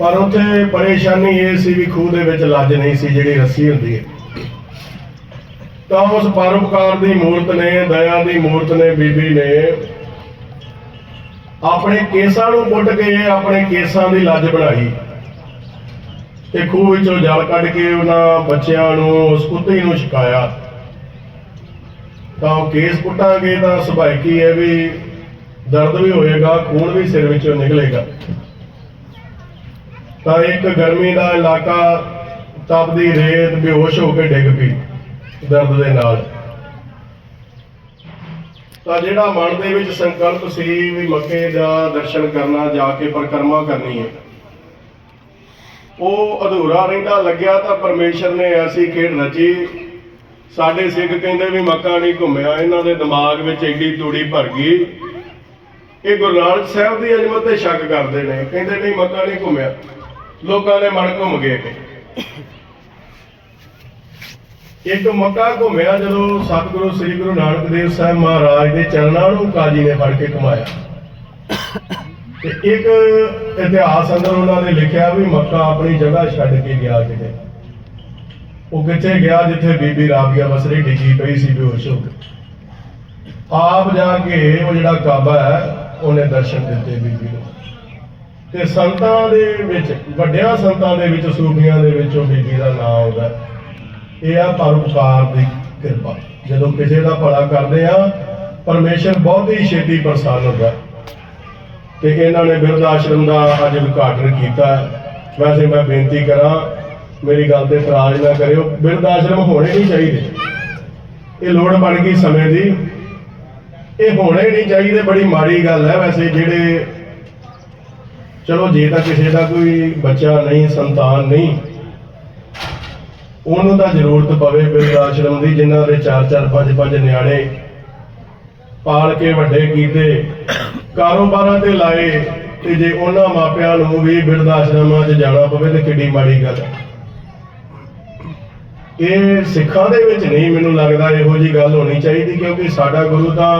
ਪਰ ਉੱਥੇ ਪਰੇਸ਼ਾਨੀ ਇਹ ਸੀ ਵੀ ਖੂਹ ਦੇ ਵਿੱਚ ਲੱਜ ਨਹੀਂ ਸੀ, ਜਿਹੜੀ ਰੱਸੀ ਹੁੰਦੀ ਹੈ। ਤਾਂ ਉਸ ਪਰਉਪਕਾਰ ਦੀ ਮੂਰਤ ਨੇ, ਦਇਆ ਦੀ ਮੂਰਤ ਨੇ, ਬੀਬੀ ਨੇ ਆਪਣੇ ਕੇਸਾਂ ਨੂੰ ਪੁੱਟ ਕੇ ਆਪਣੇ ਕੇਸਾਂ ਦੀ ਲੱਜ ਬਣਾਈ। ਤੇ ਖੂਹ ਵਿੱਚੋਂ ਜਲ ਕੱਢ ਕੇ ਉਹਨਾਂ ਬੱਚਿਆਂ ਨੂੰ, ਉਸ ਕੁੱਤੇ ਨੂੰ ਛਕਾਇਆ। ਤਾਂ ਉਹ ਕੇਸ ਪੁੱਟਾਂਗੇ ਤਾਂ ਸੁਭਾਇਕੀ ਹੈ ਵੀ ਦਰਦ ਵੀ ਹੋਏਗਾ, ਖੂਨ ਵੀ ਸਿਰ ਵਿੱਚੋਂ ਨਿਕਲੇਗਾ। ਤਾਂ ਇੱਕ ਗਰਮੀ ਦਾ ਇਲਾਕਾ ਤਪਦੀ ਰੇਤ ਬੇਹੋਸ਼ ਹੋ ਕੇ ਡਿੱਗ ਪਈ, ਦਰਦ ਦੇ ਨਾਲ। ਤਾਂ ਜਿਹੜਾ ਮਨ ਦੇ ਵਿੱਚ ਸੰਕਲਪ ਸੀ ਵੀ ਮੱਕੇ ਦਾ ਦਰਸ਼ਨ ਕਰਨਾ, ਜਾ ਕੇ ਪਰਿਕਰਮਾ ਕਰਨੀ ਹੈ, ਉਹ ਅਧੂਰਾ ਰਹਿੰਦਾ ਲੱਗਿਆ ਤਾਂ ਪਰਮੇਸ਼ਰ ਨੇ ਐਸੀ ਖੇਡ ਰਚੀ। ਸਾਡੇ ਸਿੱਖ ਕਹਿੰਦੇ ਵੀ ਮੱਕਾ ਨਹੀਂ ਘੁੰਮਿਆ, ਇਹਨਾਂ ਦੇ ਦਿਮਾਗ ਵਿੱਚ ਐਡੀ ਤੂੜੀ ਭਰ ਗਈ। ਇਹ ਗੁਰੂ ਨਾਨਕ ਸਾਹਿਬ ਦੀ ਅਜ਼ਮਤ ਤੇ ਸ਼ੱਕ ਕਰਦੇ ਨੇ, ਕਹਿੰਦੇ ਨਹੀਂ ਮੱਕਾ ਨਹੀਂ ਘੁੰਮਿਆ। ਲੋਕਾਂ ਦੇ ਮਨ ਘੁੰਮ ਗਏ ਇੱਕ ਮੱਕਾ ਘੁੰਮਿਆ ਜਦੋਂ ਸਤਿਗੁਰੂ ਸ੍ਰੀ ਗੁਰੂ ਨਾਨਕ ਦੇਵ ਸਾਹਿਬ ਮਹਾਰਾਜ ਦੇ ਚਰਨਾਂ ਨੂੰ ਕਾਜੀ ਨੇ ਫੜ ਕੇ ਘੁਮਾਇਆ। ਤੇ ਇੱਕ ਇਤਿਹਾਸ ਅੰਦਰ ਉਹਨਾਂ ਨੇ ਲਿਖਿਆ ਵੀ ਮੱਕਾ ਆਪਣੀ ਜਗ੍ਹਾ ਛੱਡ ਕੇ ਗਿਆ ਕਿਤੇ। ਉਹ ਕਿੱਥੇ ਗਿਆ? ਜਿੱਥੇ ਬੀਬੀ ਰਾਬੀਆ ਬਸਰੀ ਡਿੱਗੀ ਪਈ ਸੀ ਬੇਹੋਸ਼ ਹੋ ਕੇ। ਆਪ ਜਾ ਕੇ ਉਹ ਜਿਹੜਾ ਕਾਬਾ ਹੈ, ਉਹਨੇ ਦਰਸ਼ਨ ਦਿੱਤੇ ਬੀਬੀ ਨੂੰ। ਤੇ ਸੰਤਾਂ ਦੇ ਵਿੱਚ, ਵੱਡਿਆਂ ਸੰਤਾਂ ਦੇ ਵਿੱਚ, ਸੂਫੀਆਂ ਦੇ ਵਿੱਚ ਉਹ ਬੀਬੀ ਦਾ ਨਾਮ ਆਉਂਦਾ ਇਹ ਆ ਪਰਉਪਕਾਰ ਦੀ ਕਿਰਪਾ। ਜਦੋਂ ਕਿਸੇ ਦਾ ਭਲਾ ਕਰਦੇ ਆ, ਪਰਮੇਸ਼ਰ ਬਹੁਤ ਹੀ ਛੇਤੀ ਪ੍ਰਸੰਨ ਹੁੰਦਾ ਤੇ ਇਹਨਾਂ ਨੇ ਬਿਰਧ ਆਸ਼ਰਮ ਦਾ ਅੱਜ ਉਦਘਾਟਨ ਕੀਤਾ ਵੈਸੇ ਮੈਂ ਬੇਨਤੀ ਕਰਾਂ, ਮੇਰੀ ਗੱਲ ਤੇ ਇਤਰਾਜ਼ ਨਾ ਕਰਿਓ ਬਿਰਧ ਆਸ਼ਰਮ ਹੋਣੇ ਨਹੀਂ ਚਾਹੀਦੇ। ਇਹ ਲੋੜ ਬਣ ਗਈ ਸਮੇਂ ਦੀ। ਇਹ ਹੋਣੇ ਨਹੀਂ ਚਾਹੀਦੇ, ਬੜੀ ਮਾੜੀ ਗੱਲ ਹੈ। ਵੈਸੇ ਜਿਹੜੇ ਚਲੋ, ਜੇ ਤਾਂ ਕਿਸੇ ਦਾ ਕੋਈ ਬੱਚਾ ਨਹੀਂ, ਸੰਤਾਨ ਨਹੀਂ, ਉਹਨੂੰ ਤਾਂ ਜ਼ਰੂਰਤ ਪਵੇ ਬਿਰਧ ਆਸ਼ਰਮ ਦੀ, ਜਿਨ੍ਹਾਂ ਦੇ 4 4 5 5 ਨਿਆਣੇ ਪਾਲ ਕੇ ਵੱਡੇ ਕੀਤੇ, ਕਾਰੋਬਾਰਾਂ ਤੇ ਲਾਏ, ਤੇ ਜੇ ਉਹਨਾਂ ਮਾਪਿਆਂ ਨੂੰ ਵੀ ਬਿਰਧ ਆਸ਼ਰਮਾਂ 'ਚ ਜਾਣਾ ਪਵੇ ਤੇ ਕਿੱਡੀ ਮਾੜੀ ਗੱਲ ਹੈ। ਇਹ ਸਿੱਖਾਂ ਦੇ ਵਿੱਚ ਨਹੀਂ ਮੈਨੂੰ ਲੱਗਦਾ ਇਹੋ ਜੀ ਗੱਲ ਹੋਣੀ ਚਾਹੀਦੀ, ਕਿਉਂਕਿ ਸਾਡਾ ਗੁਰੂ ਤਾਂ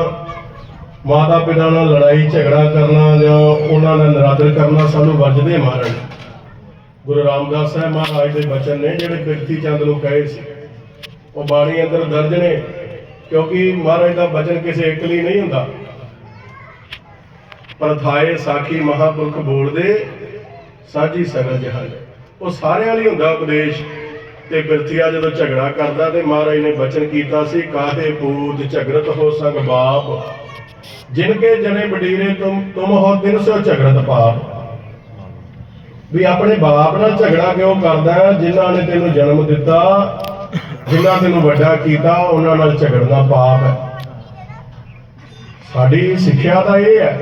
ਮਾਤਾ ਪਿਤਾ ਨਾਲ ਲੜਾਈ, ਝਗੜਾ ਕਰਨਾ ਜਾਂ ਉਹਨਾਂ ਨਾਲ ਨਰਾਦਰ ਕਰਨਾ ਸਾਨੂੰ ਵਰਜਦੇ ਮਾਰਨ। ਗੁਰੂ ਰਾਮਦਾਸ ਸਾਹਿਬ ਮਹਾਰਾਜ ਦੇ ਬਚਨ ਨੇ ਜਿਹੜੇ ਬਿਰਤੀ ਚੰਦ ਨੂੰ ਕਹੇ ਸੀ, ਉਹ ਬਾਣੀ ਅੰਦਰ ਦਰਜ ਨੇ, ਕਿਉਂਕਿ ਮਹਾਰਾਜ ਦਾ ਬਚਨ ਕਿਸੇ ਇੱਕ ਲਈ ਨਹੀਂ ਹੁੰਦਾ। ਪਰ ਥਾਏ ਸਾਖੀ ਮਹਾਪੁਰਖ ਬੋਲਦੇ ਸਾਜੀ ਸਗਲ ਜਹਾਨ ਉਹ ਸਾਰਿਆਂ ਲਈ ਹੁੰਦਾ ਉਪਦੇਸ਼, ਤੇ ਬਿਰਥੀਆ ਜਦੋਂ ਝਗੜਾ ਕਰਦਾ ਤੇ ਮਹਾਰਾਜ ਨੇ ਬਚਨ ਕੀਤਾ ਸੀ ਕਾਹੇ ਪੂਤ ਝਗੜਤ ਹੋ ਸੰਗ ਬਾਪ। ਜਿਨ ਕੇ ਜਨੇ ਬਡੀਰੇ ਤੁਮ ਤੁਮ ਹੋ ਤਿਨ ਸੋ ਝਗੜਤ ਪਾਪ। ਵੀ ਆਪਣੇ ਬਾਪ ਨਾਲ ਝਗੜਾ ਕਿਉਂ ਕਰਦਾ ਹੈ? ਜਿਨ੍ਹਾਂ ਨੇ ਤੈਨੂੰ ਜਨਮ ਦਿੱਤਾ, ਜਿਨ੍ਹਾਂ ਤੈਨੂੰ ਵੱਡਾ ਕੀਤਾ, ਉਹਨਾਂ ਨਾਲ ਝਗੜਨਾ ਪਾਪ ਹੈ। ਸਾਡੀ ਸਿੱਖਿਆ ਤਾਂ ਇਹ ਹੈ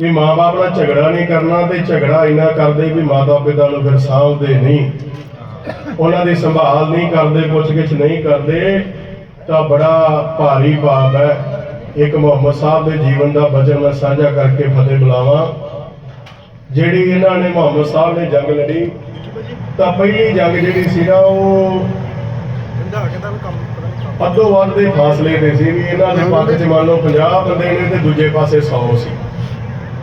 ਵੀ ਮਾਪੇ ਨਾਲ ਝਗੜਾ ਨਹੀਂ ਕਰਨਾ ਤੇ ਝਗੜਾ ਇੰਨਾ ਕਰਦੇ ਵੀ ਮਾਤਾ ਪਿਤਾ ਨੂੰ ਫਿਰ ਸਾਂਭਦੇ ਨਹੀਂ। ਉਹਨਾਂ ਦੀ ਸੰਭਾਲ ਨਹੀਂ ਕਰਦੇ, ਪੁੱਛਗਿੱਛ ਨਹੀਂ ਕਰਦੇ, ਤਾਂ ਬੜਾ ਭਾਰੀ ਪਾਪ ਹੈ। ਇੱਕ ਮੁਹੰਮਦ ਸਾਹਿਬ ਦੇ ਜੀਵਨ ਦਾ ਬਚਨ ਮੈਂ ਸਾਂਝਾ ਕਰਕੇ ਫਤਿਹ ਬੁਲਾਵਾਂ। ਜਿਹੜੀ ਇਹਨਾਂ ਨੇ ਮੁਹੰਮਦ ਸਾਹਿਬ ਨੇ ਜੰਗ ਲੜੀ ਤਾਂ ਪਹਿਲੀ ਜੰਗ ਜਿਹੜੀ ਸੀ ਨਾ ਉਹ ਅੱਧੋ ਵੱਧ ਦੇ ਫਾਸਲੇ ਤੇ ਸੀ ਵੀ ਇਹਨਾਂ ਦੇ ਪੱਖ 'ਚ ਮੰਨ ਲਓ 50 ਬੰਦੇ ਨੇ ਤੇ ਦੂਜੇ ਪਾਸੇ 100 ਸੀ।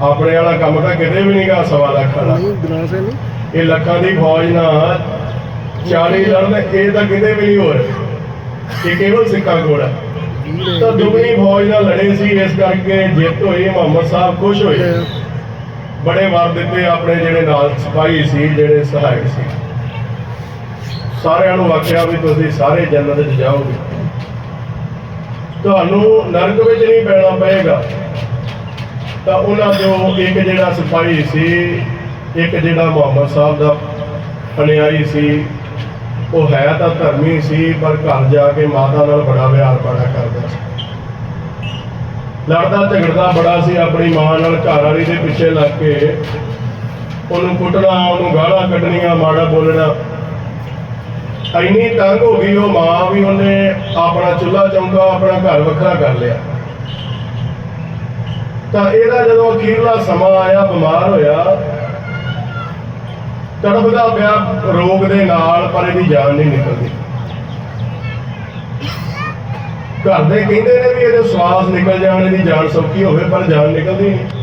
ਆਪਣੇ ਵਾਲਾ ਕੰਮ ਤਾਂ ਕਿਤੇ ਵੀ ਨਹੀਂਗਾ ਸਵਾ ਲੱਖ ਵਾਲਾ। ਹੈ ਇਹ ਲੱਖਾਂ ਦੀ ਫੌਜ ਨਾਲ 40 ਲੜਨ ਇਹ ਤਾਂ ਕਿਤੇ ਵੀ ਨਹੀਂ ਹੋਰ ਇਹ ਕੇਵਲ ਕੋਲ ਹੈ ਤਾਂ ਦੁਗਣੀ ਫੌਜ ਨਾਲ ਲੜੇ ਸੀ, ਇਸ ਕਰਕੇ ਜਿੱਤ ਹੋਈ, ਮੁਹੰਮਦ ਸਾਹਿਬ ਖੁਸ਼ ਹੋਏ। ਬੜੇ ਵਾਰ ਦਿੱਤੇ ਆਪਣੇ ਜਿਹੜੇ ਨਾਲ ਸਿਪਾਹੀ ਸੀ, ਜਿਹੜੇ ਸਹਾਇਕ ਸੀ। ਸਾਰਿਆਂ ਨੂੰ ਆਖਿਆ ਵੀ ਤੁਸੀਂ ਸਾਰੇ ਜੰਨਤ 'ਚ ਜਾਓਗੇ। ਤੁਹਾਨੂੰ ਨਰਕ ਵਿੱਚ ਨਹੀਂ ਪੈਣਾ ਪਏਗਾ। ਤਾਂ ਉਹਨਾਂ ਚੋਂ ਇੱਕ ਜਿਹੜਾ ਸਿਪਾਹੀ ਸੀ, ਇੱਕ ਜਿਹੜਾ ਮੁਹੰਮਦ ਸਾਹਿਬ ਦਾ ਅਨਿਆਈ ਸੀ ਉਹ ਹੈ ਤਾਂ ਧਰਮੀ ਸੀ, ਪਰ ਘਰ ਜਾ ਕੇ ਮਾਤਾ ਨਾਲ ਬੜਾ ਪਿਆਰ ਬੜਾ ਕਰਦਾ ਸੀ। ਲੜਦਾ ਝਗੜਦਾ ਬੜਾ ਸੀ, ਆਪਣੀ ਮਾਂ ਨਾਲ ਘਰ ਵਾਲੀ ਦੇ ਪਿੱਛੇ ਲੱਗ ਕੇ ਉਹਨੂੰ ਕੁੱਟਣਾ, ਉਹਨੂੰ ਗਾਲਾਂ ਕੱਢਣੀਆਂ, ਮਾੜਾ ਬੋਲਣਾ। ਇੰਨੀ ਤੰਗ ਹੋ ਗਈ ਉਹ ਮਾਂ ਵੀ ਉਹਨੇ ਆਪਣਾ ਚੁੱਲ੍ਹਾ ਚੌਂਕਾ, ਆਪਣਾ ਘਰ ਵੱਖਰਾ ਕਰ ਲਿਆ। ਤਾਂ ਇਹਦਾ ਜਦੋਂ ਅਖੀਰਲਾ ਸਮਾਂ ਆਇਆ, ਬਿਮਾਰ ਹੋਇਆ ਤੜਫਦਾ ਪਿਆ ਰੋਗ ਦੇ ਨਾਲ, ਪਰ ਇਹਦੀ ਜਾਨ ਨਹੀਂ ਨਿਕਲਦੀ। ਘਰ ਦੇ ਕਹਿੰਦੇ ਨੇ ਵੀ ਇਹਦੇ ਸਵਾਸ ਨਿਕਲ ਜਾਣ, ਇਹਦੀ ਜਾਨ ਸੌਖੀ ਹੋਵੇ, ਪਰ ਜਾਨ ਨਿਕਲਦੀ ਨਹੀਂ।